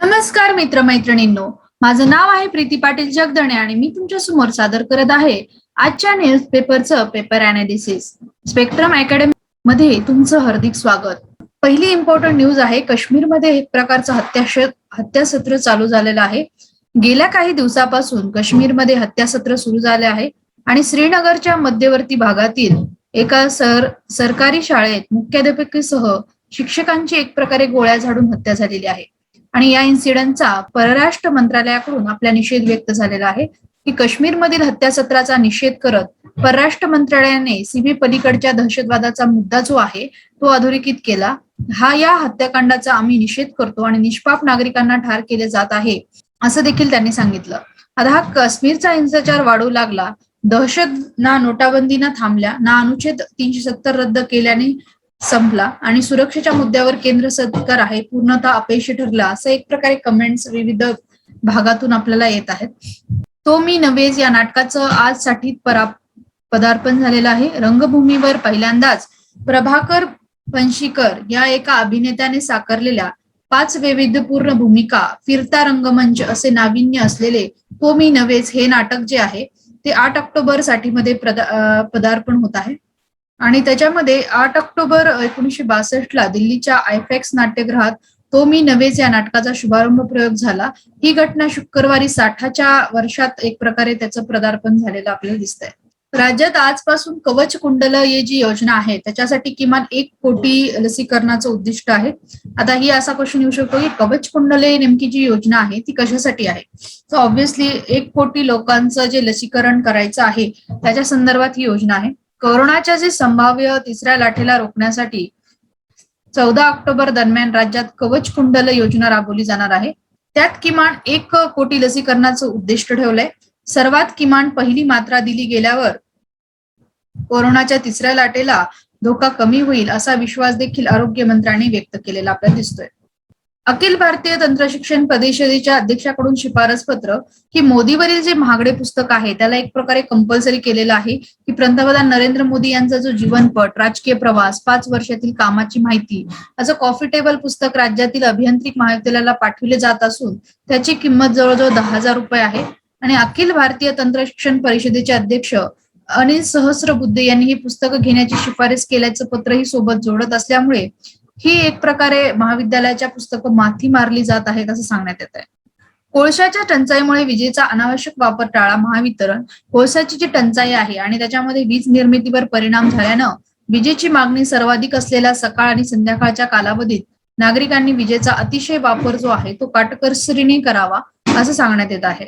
नमस्कार मित्रमैत्रिणींनो. माझं नाव आहे प्रीती पाटील जगदणे आणि मी तुमच्यासमोर सादर करत आहे आजच्या न्यूज पेपरचं पेपर अनालिसिस स्पेक्ट्रम अकॅडमी मध्ये तुमचं हार्दिक स्वागत. पहिली इम्पॉर्टंट न्यूज आहे काश्मीरमध्ये एक प्रकारचं हत्याश हत्यासत्र चालू झालेलं आहे. गेल्या काही दिवसापासून काश्मीरमध्ये हत्यासत्र सुरू झाले आहे आणि श्रीनगरच्या मध्यवर्ती भागातील एका सर सरकारी शाळेत मुख्याध्यापकीसह शिक्षकांची एक प्रकारे गोळ्या झाडून हत्या झालेली आहे. आणि या इन्सिडेंटचा परराष्ट्र मंत्रालयाकडून आपला निषेध व्यक्त झालेला आहे की काश्मीरमधील हत्यासत्राचा निषेध करत परराष्ट्र मंत्रालयाने सीबी पलीकडच्या दहशतवादाचा मुद्दा जो आहे तो अधोरेखित केला. हा या हत्याकांडाचा आम्ही निषेध करतो आणि निष्पाप नागरिकांना ठार केले जात आहे असं देखील त्यांनी सांगितलं. आता हा काश्मीरचा हिंसाचार वाढू लागला दहशत ना नोटाबंदी ना थांबल्या ना अनुच्छेद तीनशे सत्तर रद्द केल्याने संपला आणि सुरक्षेच्या मुद्द्यावर केंद्र सरकार आहे पूर्णतः अपयशी ठरला असं एक प्रकारे कमेंट्स विविध भागातून आपल्याला येत आहेत. तो मी नवेज या नाटकाचं आज साठी परा पदार्पण झालेलं आहे. रंगभूमीवर पहिल्यांदाच प्रभाकर पंशीकर या एका अभिनेत्याने साकारलेल्या पाच वैविध्यपूर्ण भूमिका फिरता रंगमंच असे नाविन्य असलेले तो मी नवेज हे नाटक जे आहे ते आठ ऑक्टोबरसाठी मध्ये पदार्पण होत आहे. आणि त्याच्यामध्ये आठ ऑक्टोबर एकोणीशे बासष्टला दिल्लीच्या आयफॅक्स नाट्यगृहात तो मी नवेज या नाटकाचा शुभारंभ प्रयोग झाला. ही घटना शुक्रवारी साठाच्या वर्षात एक प्रकारे त्याचं पदार्पण झालेलं आपल्याला दिसतंय. राज्यात आजपासून कवच कुंडल ही जी योजना आहे त्याच्यासाठी किमान एक कोटी लसीकरणाचं उद्दिष्ट आहे. आता ही असा क्वेश्चन येऊ शकतो की कवच कुंडले नेमकी जी योजना आहे ती कशासाठी आहे? सो ऑब्व्हियसली एक कोटी लोकांचं जे लसीकरण करायचं आहे त्याच्या संदर्भात ही योजना आहे. कोरोनाच्या जे संभाव्य तिसऱ्या लाटेला रोखण्यासाठी चौदा ऑक्टोबर दरम्यान राज्यात कवच कुंडल योजना राबवली जाणार आहे. त्यात किमान एक कोटी लसीकरणाचं उद्दिष्ट ठेवलंय. सर्वात किमान पहिली मात्रा दिली गेल्यावर कोरोनाच्या तिसऱ्या लाटेला धोका कमी होईल असा विश्वास देखील आरोग्य मंत्र्यांनी व्यक्त केलेला आपल्याला दिसतोय. अखिल भारतीय तंत्रशिक्षण परिषदेच्या अध्यक्षाकडून शिफारस पत्र की मोदीवरील जे महागडे पुस्तक आहे त्याला एक प्रकारे कंपल्सरी केलेलं आहे की पंतप्रधान नरेंद्र मोदी यांचा जो जीवनपट राजकीय प्रवास पाच वर्षातील कामाची माहिती असं कॉफी टेबल पुस्तक राज्यातील अभियांत्रिक महाविद्यालयाला पाठवले जात असून त्याची किंमत जवळजवळ दहा हजार रुपये आहे. आणि अखिल भारतीय तंत्रशिक्षण परिषदेचे अध्यक्ष अनिल सहस्रबुद्धे यांनी ही पुस्तकं घेण्याची शिफारस केल्याचं पत्रही सोबत जोडत असल्यामुळे ही एक प्रकारे महाविद्यालयाच्या पुस्तकं माथी मारली जात आहेत असं सांगण्यात येत आहे कोळशाच्या टंचाईमुळे विजेचा अनावश्यक वापर टाळा महावितरण कोळशाची जी टंचाई आहे आणि त्याच्यामध्ये वीज निर्मितीवर परिणाम झाल्यानं विजेची मागणी सर्वाधिक असलेल्या सकाळ आणि संध्याकाळच्या कालावधीत नागरिकांनी विजेचा अतिशय वापर जो आहे तो काटकसरीने करावा असं सांगण्यात येत आहे.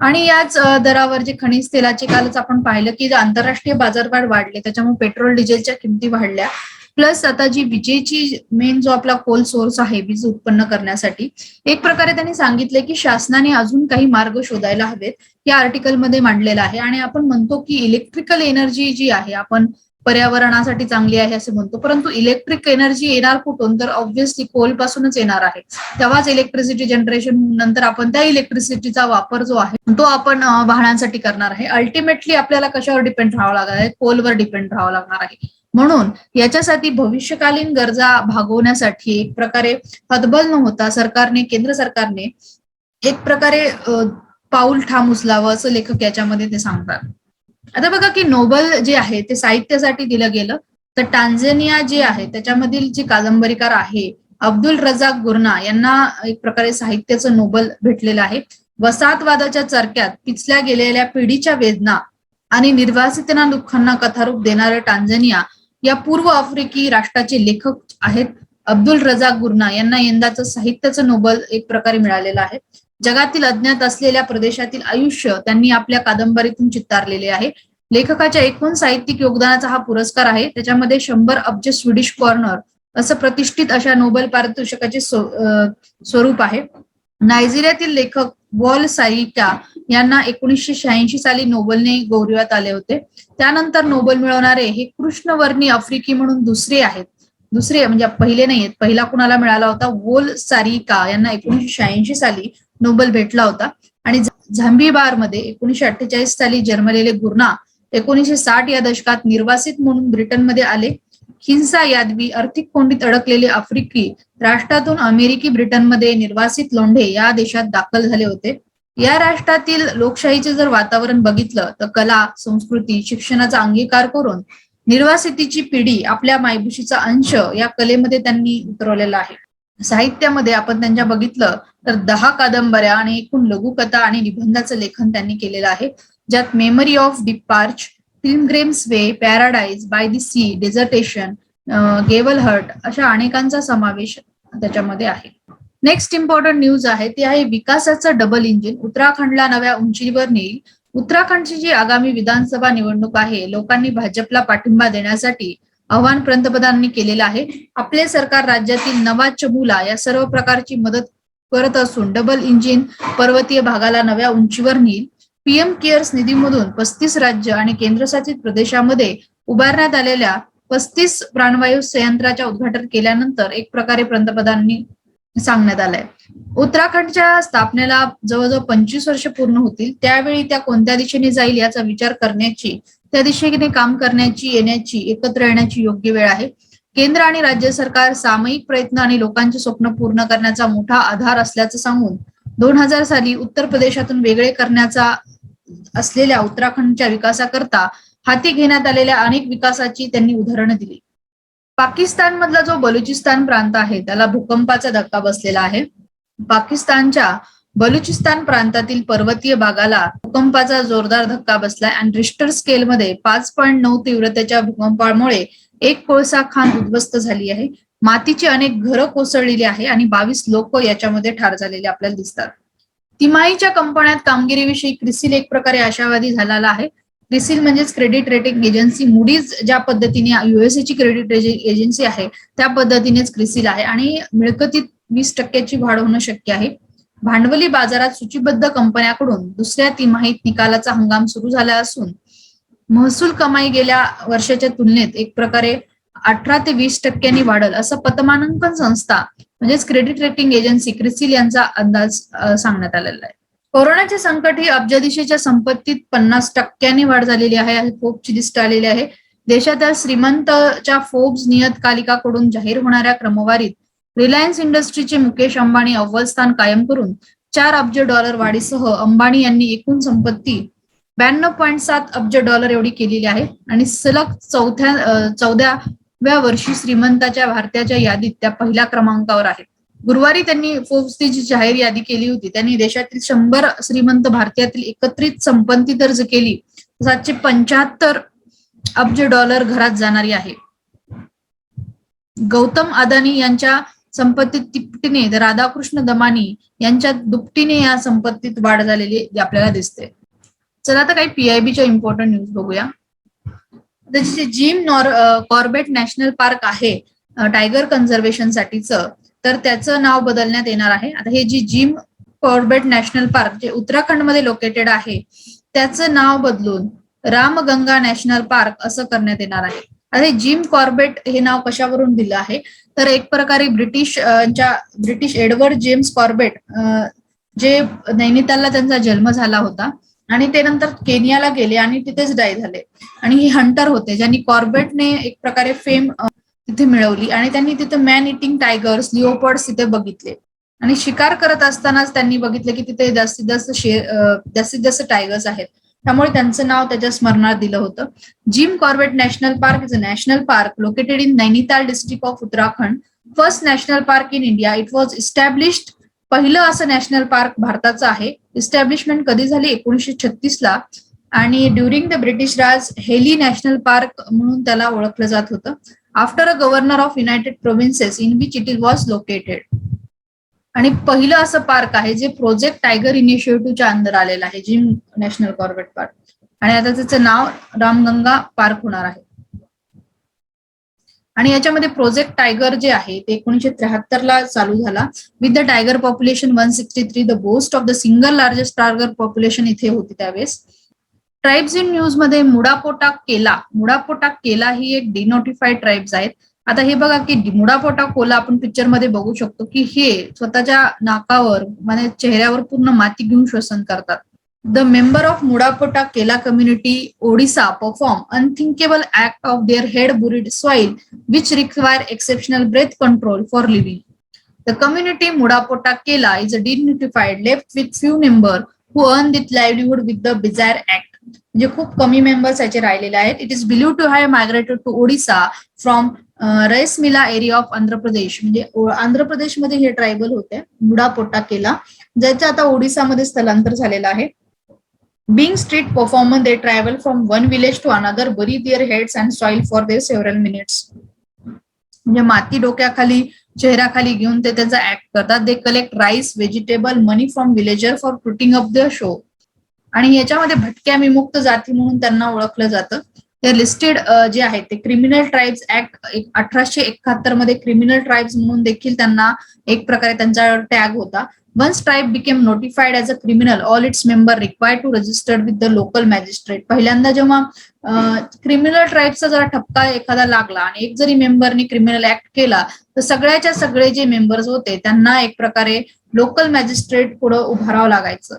आणि याच दरावर जे खनिज तेलाचे कालच आपण पाहिलं की आंतरराष्ट्रीय बाजारभाव वाढले त्याच्यामुळे पेट्रोल डिझेलच्या किमती वाढल्या. प्लस आता जी विजेची मेन जो आपला कोल सोर्स आहे वीज उत्पन्न करण्यासाठी एक प्रकारे त्यांनी सांगितले की शासनाने अजून काही मार्ग शोधायला हवेत या आर्टिकलमध्ये मांडलेला आहे. आणि आपण म्हणतो की इलेक्ट्रिकल एनर्जी जी आहे आपण पर्यावरणासाठी चांगली आहे असं म्हणतो. परंतु इलेक्ट्रिक एनर्जी येणार कुठून? तर ऑब्व्हियसली कोल पासूनच येणार आहे. तेव्हाच इलेक्ट्रिसिटी जनरेशन नंतर आपण त्या इलेक्ट्रिसिटीचा वापर जो आहे तो आपण वाहनांसाठी करणार आहे. अल्टिमेटली आपल्याला कशावर डिपेंड राहावं लागणार आहे? कोलवर डिपेंड राहावं लागणार आहे. म्हणून याच्यासाठी भविष्यकालीन गरजा भागवण्यासाठी एक प्रकारे हतबल न होता सरकारने केंद्र सरकारने एक प्रकारे पाऊल ठाम उचलावं असं लेखक याच्यामध्ये ते सांगतात. आता बघा की नोबल जे आहे ते साहित्यासाठी दिलं गेलं तर टांझेनिया जे आहे त्याच्यामधील जी कादंबरीकार आहे अब्दुल रजाक गुरना यांना एक प्रकारे साहित्याचं नोबल भेटलेलं आहे. वसाहतवादाच्या चरक्यात पिचल्या गेलेल्या पिढीच्या वेदना आणि निर्वासितना दुःखांना कथारूप देणारे टांझेनिया या पूर्व आफ्रिकी राष्ट्राचे लेखक आहेत. अब्दुल रजाक गुरना यांना यंदाचं साहित्याचं नोबल एक प्रकारे मिळालेलं आहे. जगातील अज्ञात असलेल्या प्रदेशातील आयुष्य त्यांनी आपल्या कादंबरीतून चित्तारलेले आहे. लेखकाच्या एकूण साहित्यिक योगदानाचा हा पुरस्कार आहे. त्याच्यामध्ये शंभर अब्ज स्वीडिश कॉर्नर असं प्रतिष्ठित अशा नोबेल पारितोषिकाचे स्वरूप आहे. नायजेरियातील लेखक वॉल साईटा यांना एकोणीसशे शहाऐंशी साली नोबेलने गौरवात आले होते. त्यानंतर नोबेल मिळवणारे हे कृष्णवर्णी आफ्रिकी म्हणून दुसरे आहेत. दुसरे म्हणजे पहिले नाहीयेत पहिला कुणाला मिळाला होता? वोल सारिका यांना एकोणीसशे शहाऐंशी साली नोबेल भेटला होता. आणि झांबीबारमध्ये एकोणीशे अठ्ठेचाळीस साली जन्मलेले गुर्ना एकोणीशे साठ या दशकात निर्वासित म्हणून ब्रिटनमध्ये आले. हिंसा यादवी आर्थिक कोंडीत अडकलेले आफ्रिकी राष्ट्रातून अमेरिकी ब्रिटनमध्ये निर्वासित लोंढे या देशात दाखल झाले होते. या राष्ट्रातील लोकशाहीचे जर वातावरण बघितलं तर कला संस्कृती शिक्षणाचा अंगीकार करून निर्वासितीची पिढी आपल्या मायभूषीचा अंश या कलेमध्ये त्यांनी उतरवलेला आहे. साहित्यामध्ये आपण त्यांच्या बघितलं तर दहा कादंबऱ्या आणि एकूण लघुकथा आणि निबंधाचं लेखन त्यांनी केलेलं आहे ज्यात Memory of Departure Pilgrims Way Paradise By the Sea Desertion Gravel Heart अशा अनेकांचा समावेश त्याच्यामध्ये आहे. नेक्स्ट इम्पॉर्टंट न्यूज आहे ती आहे विकासाचं डबल इंजिन उत्तराखंडला नव्या उंचीवर नेईल. उत्तराखंडची जी आगामी विधानसभा निवडणूक आहे लोकांनी भाजपला पाठिंबा देण्यासाठी आव्हान पंतप्रधानांनी केलेलं आहे. आपले सरकार राज्यातील नवा चमूला या सर्व प्रकारची मदत करत असून डबल इंजिन पर्वतीय भागाला नव्या उंचीवर नेईल. पीएम केअर्स निधीमधून पस्तीस राज्य आणि केंद्रशासित प्रदेशामध्ये उभारण्यात आलेल्या पस्तीस प्राणवायू संयंत्राच्या उद्घाटन केल्यानंतर एक प्रकारे पंतप्रधानांनी सांगण्यात आलंय. उत्तराखंडच्या स्थापनेला जवळजवळ पंचवीस वर्ष पूर्ण होतील. त्यावेळी त्या कोणत्या दिशेने जाईल याचा विचार करण्याची त्या दिशेने काम करण्याची येण्याची एकत्र येण्याची योग्य वेळ आहे. केंद्र आणि राज्य सरकार सामायिक प्रयत्न आणि लोकांचे स्वप्न पूर्ण करण्याचा मोठा आधार असल्याचं सांगून दोन हजार साली उत्तर प्रदेशातून वेगळे करण्याचा असलेल्या उत्तराखंडच्या विकासाकरता हाती घेण्यात आलेल्या अनेक विकासाची त्यांनी उदाहरणं दिली. पाकिस्तान मधला जो बलुचिस्तान प्रांत आहे त्याला भूकंपाचा धक्का बसलेला आहे. पाकिस्तानच्या बलुचिस्तान प्रांतातील पर्वतीय भागाला भूकंपाचा जोरदार धक्का बसलाय आणि रिस्टर स्केलमध्ये पाच पॉईंट नऊ तीव्रतेच्या भूकंपामुळे एक कोळसा खाण उद्ध्वस्त झाली आहे. मातीची अनेक घरं कोसळलेली आहे आणि बावीस लोक याच्यामध्ये ठार झालेले आपल्याला दिसतात. तिमाहीच्या कंपन्यात कामगिरीविषयी क्रिसिल एक प्रकारे आशावादी झालेला आहे. क्रिसिल म्हणजेच क्रेडिट रेटिंग एजन्सी. मुडीज ज्या पद्धतीने युएसएची क्रेडिट एजन्सी आहे त्या पद्धतीनेच क्रिसिल आहे आणि मिळकतीत वीस टक्क्याची वाढ होणं शक्य आहे. भांडवली बाजारात सूचीबद्ध कंपन्याकडून दुसऱ्या तिमाहीत निकालाचा हंगाम सुरू झाला असून महसूल कमाई गेल्या वर्षाच्या तुलनेत एक प्रकारे अठरा ते वीस टक्क्यांनी वाढल असं पतमानांकन संस्था म्हणजेच क्रेडिट रेटिंग एजन्सी क्रिसिल यांचा अंदाज सांगण्यात आलेला आहे. कोरोनाचे संकट ही अब्जाधीशीच्या संपत्तीत पन्नास टक्क्यांनी वाढ झालेली आहे फोबची लिस्ट आलेली आहे. देशातील श्रीमंतच्या फोब्स नियतकालिकाकडून जाहीर होणाऱ्या क्रमवारीत रिलायन्स इंडस्ट्रीचे मुकेश अंबानी अव्वल स्थान कायम करून चार अब्ज डॉलर वाढीसह अंबानी यांनी एकूण संपत्ती ब्याण्णव पॉईंट सात अब्ज डॉलर एवढी केलेली आहे. आणि सलग चौथ्या चौदाव्या वर्षी श्रीमंताच्या भारताच्या यादीत त्या पहिल्या क्रमांकावर आहेत. गुरुवारी त्यांनी फोर्ब्सची जी जाहीर यादी केली होती त्यांनी देशातील शंभर श्रीमंत भारतीयातील एकत्रित संपत्ती दर्ज केली सातशे पंच्याहत्तर अब्ज डॉलर घरात जाणारी आहे. गौतम अदानी यांच्या संपत्तीत तिपटीने तर राधाकृष्ण दमानी यांच्या दुपटीने या संपत्तीत वाढ झालेली आपल्याला दिसते. चला आता काही पीआयबीच्या इम्पॉर्टंट न्यूज बघूया. त्याचे जिम नॉर कॉर्बेट नॅशनल पार्क आहे टायगर कन्झर्वेशन साठीच तर त्याचं नाव बदलण्यात येणार आहे. आता हे जी जिम कॉर्बेट नॅशनल पार्क जे उत्तराखंडमध्ये लोकेटेड आहे त्याचं नाव बदलून रामगंगा नॅशनल पार्क असं करण्यात येणार आहे. आता जिम कॉर्बेट हे नाव कशावरून दिलं आहे? तर एक प्रकारे British British Edward James Corbett जे नैनितालला त्यांचा जन्म झाला होता आणि ते नंतर केनियाला गेले आणि तिथेच डाय झाले. आणि हे हंटर होते ज्यांनी कॉर्बेटने एक प्रकारे फेम तिथे मिळवली आणि त्यांनी तिथे मॅन इटिंग टायगर्स लिओपर्ड्स तिथे बघितले. आणि शिकार करत असतानाच त्यांनी बघितलं की तिथे जास्तीत जास्त शेर जास्तीत जास्त टायगर्स आहेत. त्यामुळे त्यांचं नाव त्याच्या स्मरणात दिलं होतं. Jim Corbett national park is a national park located in Nainital district of Uttarakhand. First national park in India it was established पहिलं असं नॅशनल पार्क भारताचं आहे. इस्टॅब्लिशमेंट कधी झाली? एकोणीसशे छत्तीस ला. आणि during the British Raj Hailey national park म्हणून त्याला ओळखलं जात होतं. After a governor of united provinces in which it is was located आणि पहिलं असं पार्क आहे जे प्रोजेक्ट टायगर इनिशिएटिव्हच्या अंदर आलेलं आहे जिम नॅशनल कॉर्बेट पार्क. आणि आता त्याचं नाव रामगंगा पार्क होणार आहे. आणि याच्यामध्ये प्रोजेक्ट टायगर जे आहे ते एकोणीशे त्र्याहत्तर ला चालू झाला. With the tiger population one sixty three the boast of the single largest tiger population इथे होती त्यावेळेस. ट्राईब्स इन न्यूजमध्ये मुडापोटा केला. मुडापोटा केला ही एक डिनोटिफाईड ट्राईब्स आहेत. आता हे बघा की मुडा पोटा कोला आपण पिक्चरमध्ये बघू शकतो की हे स्वतःच्या नाकावर म्हणजे चेहऱ्यावर पूर्ण माती घेऊन श्वसन करतात. The member of Mudapota Kela community Odisha perform unthinkable act of their head buried soil which require exceptional breath control for living the community Mudapota Kela is a dignified left with few member who earn their livelihood with the bizarre act म्हणजे खूप कमी members याचे राहिलेले आहेत. It is believe to have migrated to Odisha from Rayalaseema area of Andhra Pradesh म्हणजे आंध्र प्रदेशमध्ये हे tribal होते. मुडापोटा केला. ज्याचं आता ओडिसामध्ये स्थलांतर झालेलं आहे. Being street performance they travel from one village to another bury their heads and soil for their several minutes म्हणजे माती डोक्याखाली चेहऱ्याखाली घेऊन ते त्याचा ऍक्ट करतात. They collect rice vegetable money from villager for putting up the show आणि याच्यामध्ये भटक्या विमुक्त जाती म्हणून त्यांना ओळखलं जातं. ते लिस्टेड जे आहेत ते क्रिमिनल ट्राईब्स ऍक्ट अठराशे एकाहत्तरमध्ये क्रिमिनल ट्राईब्स म्हणून देखील त्यांना एक प्रकारे त्यांचा टॅग होता. Once tribe became notified as a criminal all its member required to registered with the local magistrate पहिल्यांदा जेव्हा क्रिमिनल ट्राईबचा जरा ठपका एखादा लागला आणि एक जरी मेंबरने क्रिमिनल ऍक्ट केला तर सगळ्याच्या सगळे जे मेंबर्स होते त्यांना एक प्रकारे लोकल मॅजिस्ट्रेट पुढे उभारावं लागायचं.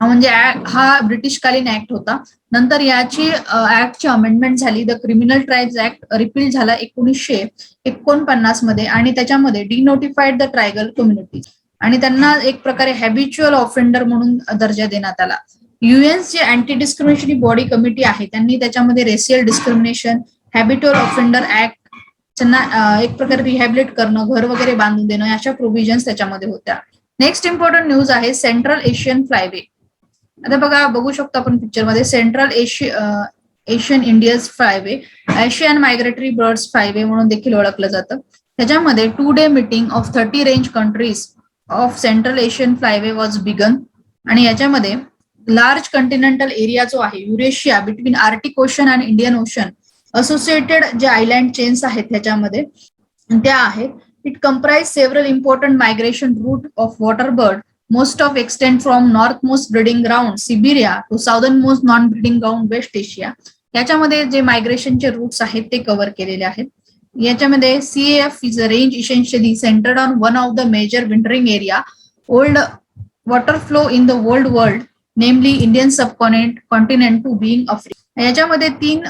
म्हणजे हा ब्रिटिशकालीन ऍक्ट होता. नंतर याची ऍक्टची अमेंडमेंट झाली. The criminal tribes act repeal झाला एकोणीसशे एकोणपन्नासमध्ये आणि त्याच्यामध्ये डिनोटिफाईड द ट्रायबल कम्युनिटी. आणि त्यांना एक प्रकारे हॅबिच्युअल ऑफेंडर म्हणून दर्जा देण्यात आला. युएन जे अँटी डिस्क्रिमिनेशन बॉडी कमिटी आहे. त्यांनी त्याच्यामध्ये racial discrimination habitual offender act त्यांना एक प्रकारे रिहॅबिलिट करणं घर वगैरे बांधून देणं अशा प्रोव्हिजन्स त्याच्यामध्ये होत्या. नेक्स्ट इम्पॉर्टंट न्यूज आहे सेंट्रल एशियन फ्लायवे आता बघा बघू शकतो आपण पिक्चरमध्ये. Central Asia Asian Indians flyway Asian migratory birds flyway म्हणून देखील ओळखलं जातं. त्याच्यामध्ये two day meeting of thirty range countries of central Asian flyway was begun आणि याच्यामध्ये लार्ज कंटिनेंटल एरिया जो आहे युरेशिया बिटवीन आर्टिक ओशन आणि इंडियन ओशन असोसिएटेड जे आयलँड चेन्स आहेत त्याच्यामध्ये त्या आहेत. It comprise several important migration route of water bird most of extend from northmost breeding ground Siberia to southernmost non breeding ground West Asia. याच्यामध्ये जे मायग्रेशनचे roots आहेत ते कव्हर केलेले आहेत. याच्यामध्ये CF is a range essentially centred on one of the major wintering area old water flow in the world world namely Indian subcontinent continent to being Africa याच्यामध्ये तीन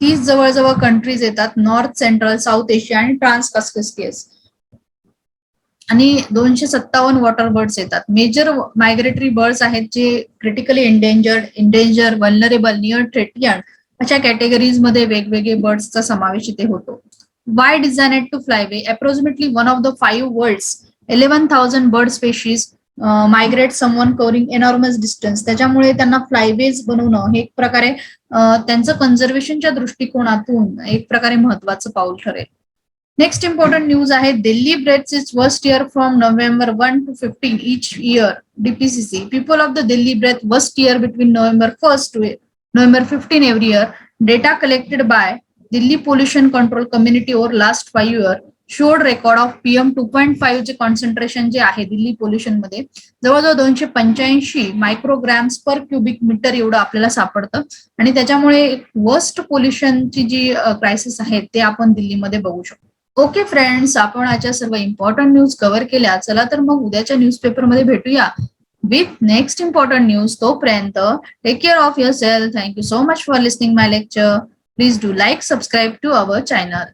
तीस जवळजवळ कंट्रीज येतात नॉर्थ सेंट्रल साऊथ एशिया आणि trans कस्कस्कियस आणि दोनशे सत्तावन्न वॉटर बर्ड्स येतात. मेजर मायग्रेटरी बर्ड्स आहेत जे critically endangered endanger vulnerable near threatened अशा कॅटेगरीजमध्ये वेगवेगळे बर्ड्सचा समावेश इथे होतो. Why designed to flyway approximately one of the five world's eleven thousand bird species migrate someone covering enormous distance त्याच्यामुळे त्यांना फ्लायवेज बनवणं हे एक प्रकारे त्यांचं कन्झर्वेशनच्या दृष्टिकोनातून एक प्रकारे महत्वाचं पाऊल ठरेल. नेक्स्ट इम्पॉर्टंट न्यूज आहे Delhi breathes is worst year from November one to fifteen each year DPCC people of the Delhi breath worst year between November first to November fifteen every year data collected by Delhi pollution control community over last five year showed record of PM two point five चे concentration जे आहे दिल्ली पोल्युशनमध्ये. जवळजवळ दोनशे पंच्याऐंशी मायक्रोग्रॅम्स पर cubic metre एवढं आपल्याला सापडतं. आणि त्याच्यामुळे वर्स्ट पोल्युशनची जी क्रायसिस आहे ते आपण दिल्लीमध्ये बघू शकतो. ओके फ्रेंड्स आपण आजच्या सर्व इम्पॉर्टंट न्यूज कव्हर केल्या. चला तर मग उद्याच्या न्यूजपेपरमध्ये भेटूया. विथ नेक्स्ट इम्पॉर्टंट न्यूज तोपर्यंत take care of yourself thank you so much for listening my lecture please do like subscribe to our channel